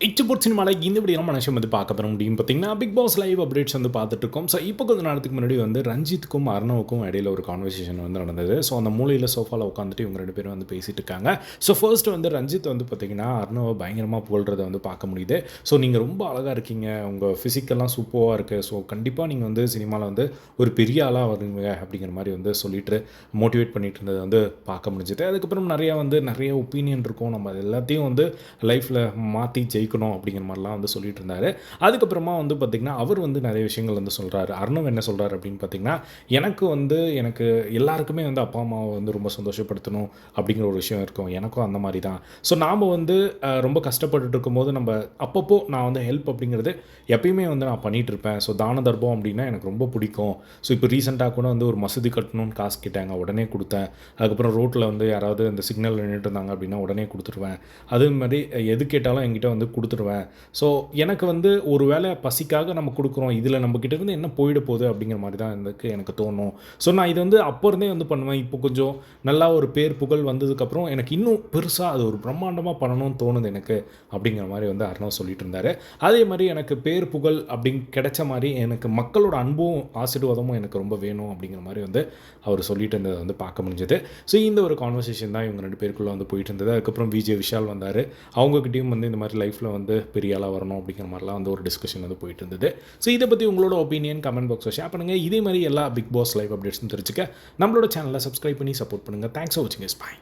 இச்சப்போட் சினிமாவில் இந்த இப்படி நம்ம மனுஷன் வந்து பார்க்க பெற முடியும் பார்த்தீங்கன்னா பிக் பாஸ் லைவ் அப்டேட்ஸ் வந்து பார்த்துட்டு இருக்கோம். ஸோ இப்போ கொஞ்ச நேரத்துக்கு முன்னாடி வந்து ரஞ்சித்துக்கும் அர்ணவுக்கும் இடையில ஒரு கான்வர்சேஷன் வந்து நடந்தது. ஸோ அந்த மூலையில் சோஃபாவில் உட்காந்துட்டு இவங்க ரெண்டு பேரும் வந்து பேசிட்டு இருக்காங்க. ஸோ ஃபர்ஸ்ட் வந்து ரஞ்சித் வந்து பார்த்தீங்கன்னா அர்ணவை பயங்கரமாக புகழ்றதை வந்து பார்க்க முடியுது. ஸோ நீங்கள் ரொம்ப அழகாக இருக்கீங்க. உங்கள் ஃபிசிக்கெல்லாம் சூப்பராக இருக்குது ஸோ கண்டிப்பாக நீங்கள் வந்து சினிமாவில் வந்து ஒரு பெரிய ஆளாக வருவீங்க அப்படிங்கிற மாதிரி வந்து சொல்லிட்டு மோட்டிவேட் பண்ணிட்டு இருந்தது வந்து பார்க்க முடிஞ்சுது. அதுக்கப்புறம் நிறையா வந்து நிறைய ஒப்பீனியன் இருக்கும். நம்ம அது எல்லாத்தையும் வந்து லைஃப்பில் மாற்றி ஜெயிக்கணும் அப்படிங்கிற மாதிரிலாம் வந்து சொல்லிட்டு இருந்தார் அதுக்கப்புறமா வந்து பார்த்திங்கன்னா அவர் வந்து நிறைய விஷயங்கள் வந்து சொல்கிறாரு அர்ணவ் என்ன சொல்கிறாரு அப்படின்னு பார்த்தீங்கன்னா எனக்கு வந்து எனக்கு எல்லாருக்குமே வந்து அப்பா அம்மாவை வந்து ரொம்ப சந்தோஷப்படுத்தணும் அப்படிங்கிற ஒரு விஷயம் இருக்கும். எனக்கும் அந்த மாதிரி தான். ஸோ நாம் வந்து ரொம்ப கஷ்டப்பட்டுட்டு இருக்கும்போது நம்ம அப்பப்போ நான் வந்து ஹெல்ப் அப்படிங்கிறது எப்பயுமே வந்து நான் பண்ணிகிட்டு இருப்பேன் ஸோ தான தர்மம் அப்படின்னா எனக்கு ரொம்ப பிடிக்கும். ஸோ இப்போ ரீசெண்டாக கூட வந்து ஒரு மசூதி கட்டணும்னு காசு கேட்டாங்க. உடனே கொடுத்தேன். அதுக்கப்புறம் ரோட்டில் வந்து யாராவது இந்த சிக்னல் நின்றுட்டு இருந்தாங்க அப்படின்னா உடனே கொடுத்துருவேன். அதே மாதிரி எது கேட்டாலும் என்கிட்ட வந்து கொடுத்துருவேன். ஸோ எனக்கு வந்து ஒரு வேளை பசிக்காக நம்ம கொடுக்குறோம் இதில் நம்மக்கிட்ட இருந்து என்ன போயிட போகுது அப்படிங்கிற மாதிரி தான் எனக்கு எனக்கு தோணும். ஸோ நான் இது வந்து அப்போ இருந்தே வந்து பண்ணுவேன். இப்போ கொஞ்சம் நல்லா ஒரு பேர் புகழ் வந்ததுக்கப்புறம் எனக்கு இன்னும் பெருசாக அது ஒரு பிரம்மாண்டமாக பண்ணணும்னு தோணுது எனக்கு அப்படிங்கிற மாதிரி வந்து அர்ணவ் சொல்லிட்டு இருந்தார். அதே மாதிரி எனக்கு பேர் புகழ் அப்படின்னு கிடைச்ச மாதிரி எனக்கு மக்களோட அன்பும் ஆசீர்வாதமும் எனக்கு ரொம்ப வேணும் அப்படிங்கிற மாதிரி வந்து அவர் சொல்லிட்டு இருந்ததை வந்து பார்க்க முடிஞ்சது. ஸோ இந்த ஒரு கான்வர்சேஷன் தான் இவங்க ரெண்டு பேருக்குள்ளே வந்து போயிட்டு இருந்தது. அதுக்கப்புறம் விஜய் விஷால் வந்தார். அவங்கக்கிட்டேயும் வந்து இந்த மாதிரி லைஃப்பில் வந்து பெரிய ஆளாக வரணும் அப்படிங்கிற மாதிரிலாம் வந்து ஒரு டிஸ்கஷன் வந்து போயிட்டு இருந்தது ஸோ இதை பற்றி உங்களோட ஒப்பீனியன் கமெண்ட் பாக்ஸில் ஷேர் பண்ணுங்கள் இதே மாதிரி எல்லா பிக் பாஸ் லைவ் அப்டேட்ஸும் தெரிஞ்சுக்க. நம்மளோட சேனலை சப்ஸ்கிரைப் பண்ணி சப்போர்ட் பண்ணுங்கள் தேங்க்ஸ் ஃபார் வாட்சிங் இஸ் பாய்